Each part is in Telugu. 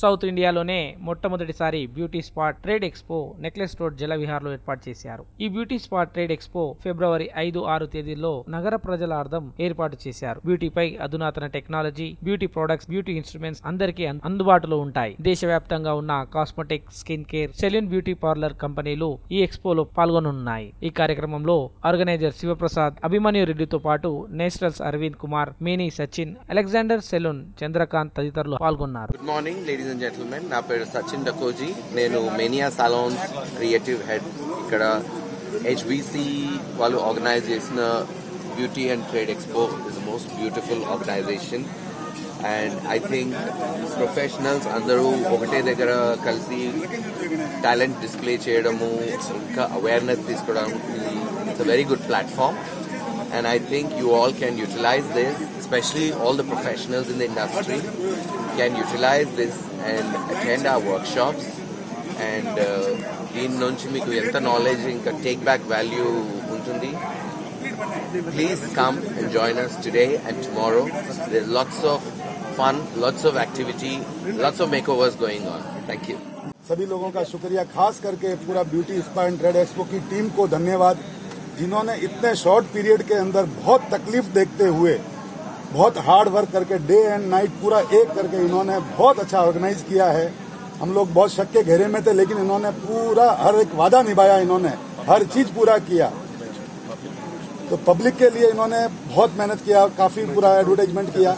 సౌత్ ఇండియాలోనే మొట్టమొదటిసారి beauty spot trade expo necklace road జలవిహార్లో ఏర్పాటు చేశారు. ఈ beauty spot trade expo February ఐదు ఆరు తేదీల్లో నగర ప్రజలార్థం ఏర్పాటు చేశారు. బ్యూటీపై అధునాతన technology beauty products beauty instruments అందరికీ అందుబాటులో ఉంటాయి. దేశవ్యాప్తంగా ఉన్న cosmetic skin care salon beauty parlour కంపెనీలు ఈ ఎక్స్పోలో పాల్గొనున్నాయి ఈ కార్యక్రమంలో ఆర్గనైజర్ శివప్రసాద్ అభిమన్యు రెడ్డితో పాటు నేషనల్స్ అరవింద్ కుమార్ మేనీ సచిన్ అలెగ్జాండర్ సెలూన్ చంద్రకాంత్ తదితరులు పాల్గొన్నారు. Good morning ladies and gentlemen నా పేరు సచిన్ డకోజీ. నేను మేనియా సాలోన్స్ క్రియేటివ్ హెడ్. ఇక్కడ హెచ్బిసి వాళ్ళు ఆర్గనైజ్ చేసిన beauty and trade expo is most beautiful organisation and I think professionals అందరూ ఒకటే దగ్గర కలిసి టాలెంట్ డిస్ప్లే చేయడము ఇంకా అవేర్నెస్ తీసుకోవడం it's a very good platform and I think you all can utilize this, especially all the professionals in the industry can utilize this and attend our workshops and uh, దీని నుంచి మీకు ఎంత నాలెడ్జ్ ఇంకా టేక్ బ్యాక్ వాల్యూ ఉంటుంది please come and join us today and tomorrow there's lots of fun lots of activity lots of makeovers going on thank you सभी लोगों का शुक्रिया खास करके पूरा beauty spa and trade expo की टीम को धन्यवाद जिन्होंने इतने शॉर्ट पीरियड के अंदर बहुत तकलीफ़ देखते हुए बहुत हार्ड वर्क करके डे एंड नाइट पूरा एक करके इन्होंने बहुत अच्छा ऑर्गेनाइज किया है। हम लोग बहुत शक के घेरे में थे लेकिन इन्होंने पूरा हर एक वादा निभाया इन्होंने हर चीज़ पूरा किया। तो पब्लिक के लिए इन्होंने बहुत मेहनत किया काफ़ी पूरा एडवर्टाइजमेंट किया।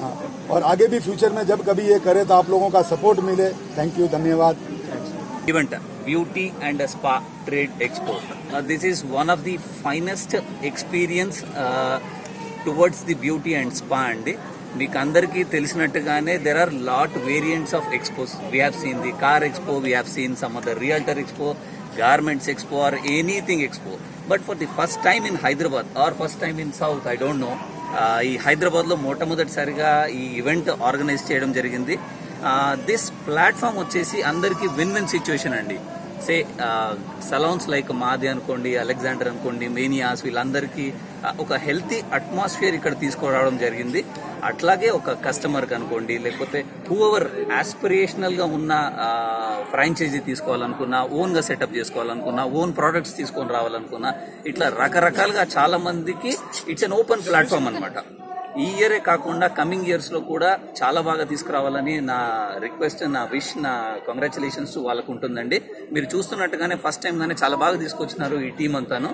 हाँ, और आगे भी फ्यूचर में जब कभी ये करे तो आप लोगों का सपोर्ट मिले। थैंक यू धन्यवाद। Event beauty and spa trade expo. Uh, this is one of the finest experience uh, towards the beauty and spa అండి. మీకు అందరికీ తెలిసినట్టుగానే there are lot variants of expos we have seen the car expo we have seen some of the realtor expo garments expo or anything expo but for the first time in Hyderabad or first time in south I don't know ఈ హైదరాబాద్లో మొట్టమొదటిసారిగా ఈ ఈవెంట్ ఆర్గనైజ్ చేయడం జరిగింది. దిస్ ప్లాట్ఫామ్ వచ్చేసి అందరికి విన్ విన్ సిచ్యువేషన్ అండి సే సలౌన్స్ లైక్ మాది అనుకోండి అలెగ్జాండర్ అనుకోండి మేనియాస్ వీళ్ళందరికీ ఒక హెల్తీ అట్మాస్ఫియర్ ఇక్కడ తీసుకురావడం జరిగింది. అట్లాగే ఒక కస్టమర్ అనుకోండి లేకపోతే హూఎవర్ ఆస్పిరేషనల్గా ఉన్న ఫ్రాంచైజీ తీసుకోవాలనుకున్నా ఓన్గా సెటప్ చేసుకోవాలనుకున్నా ఓన్ ప్రోడక్ట్స్ తీసుకొని రావాలనుకున్నా ఇట్లా రకరకాలుగా చాలా మందికి ఇట్స్ అన్ ఓపెన్ ప్లాట్ఫామ్ అన్నమాట. ఈ ఇయరే కాకుండా కమింగ్ ఇయర్స్లో కూడా చాలా బాగా తీసుకురావాలని నా రిక్వెస్ట్ నా విష్ నా కంగ్రాచులేషన్స్ వాళ్ళకు ఉంటుందండి. మీరు చూస్తున్నట్టుగానే ఫస్ట్ టైం గానే చాలా బాగా తీసుకొచ్చినారు ఈ టీం అంతాను.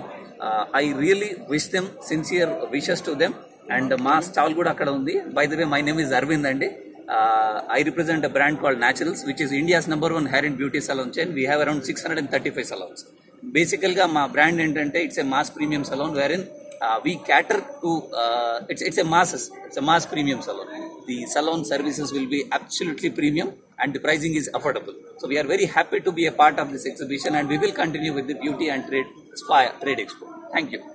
I really wish them sincere wishes to them and మా స్టాల్ కూడా అక్కడ ఉంది. By the way my name is Arvind అండి. I represent brand called Naturals which is India's number one hair and beauty salon chain we have around six hundred and thirty five salons బేసికల్గా మా బ్రాండ్ ఏంటంటే it's a mass premium salon where in uh, we cater to uh, it's it's a masses it's a mass premium salon. The salon services will be absolutely premium and the pricing is affordable. So we are very happy to be a part of this exhibition and we will continue with the beauty and trade spa trade expo. Thank you.